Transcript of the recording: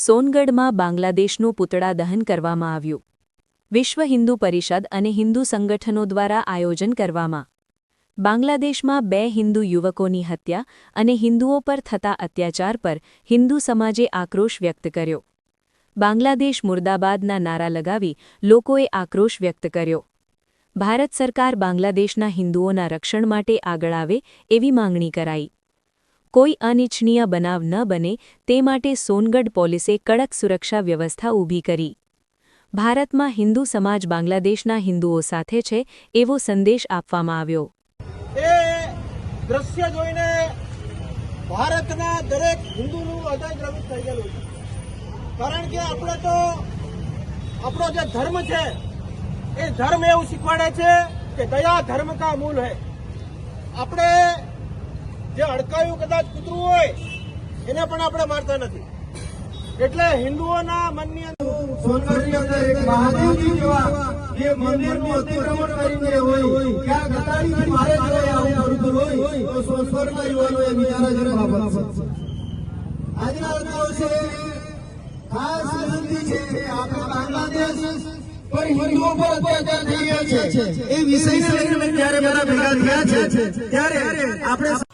સોનગઢમાં બાંગ્લાદેશનું પૂતળા દહન કરવામાં આવ્યું. વિશ્વ હિન્દુ પરિષદ અને હિન્દુ સંગઠનો દ્વારા આયોજન કરવામાં. બાંગ્લાદેશમાં બે હિન્દુ યુવકોની હત્યા અને હિન્દુઓ પર થતા અત્યાચાર પર હિન્દુ સમાજે આક્રોશ વ્યક્ત કર્યો. બાંગ્લાદેશ મુર્દાબાદના નારા લગાવી લોકોએ આક્રોશ વ્યક્ત કર્યો. ભારત સરકાર બાંગ્લાદેશના હિન્દુઓના રક્ષણ માટે આગળ આવે એવી માંગણી કરાઈ. કોઈ અનિચ્છનીય બનાવ ન બને તે માટે સોનગઢ પોલીસે કડક સુરક્ષા વ્યવસ્થા ઊભી કરી. ભારતમાં હિન્દુ સમાજ બાંગ્લાદેશના હિન્દુઓ સાથે છે એવો સંદેશ આપવામાં આવ્યો. એ દ્રશ્ય જોઈને ભારતના દરેક હિન્દુનું હૃદય દ્રવિત થઈ ગયેલું છે. કારણ કે આપણે તો, આપણો જે ધર્મ છે, એ ધર્મ એવું શીખવાડે છે કે દયા ધર્મ કા મૂલ હૈ. આપણે જે અડકાયું કદાચ કૂતરું હોય એને પણ આપણે મારતા નથી. એટલે હિન્દુઓના મનની અંદર સોનગઢની અંદર એક મહાદેવજી જેવા જે મંદિરનું અતિક્રમણ કરીને હોય ક્યાં ગતાડીથી મારે જ્યારે આવું પડતું હોય તો સોનગઢના યુવાનોએ વિચારા બાબત છે. આજના દિવસે ખાસ વિનંતી છે કે આપણે બાંગ્લાદેશ પર હિન્દુઓ પર અત્યાચાર થઈ રહ્યા છે. એ વિષયને લઈને જ્યારે બધા ભેગા થયા છે. ત્યારે આપણે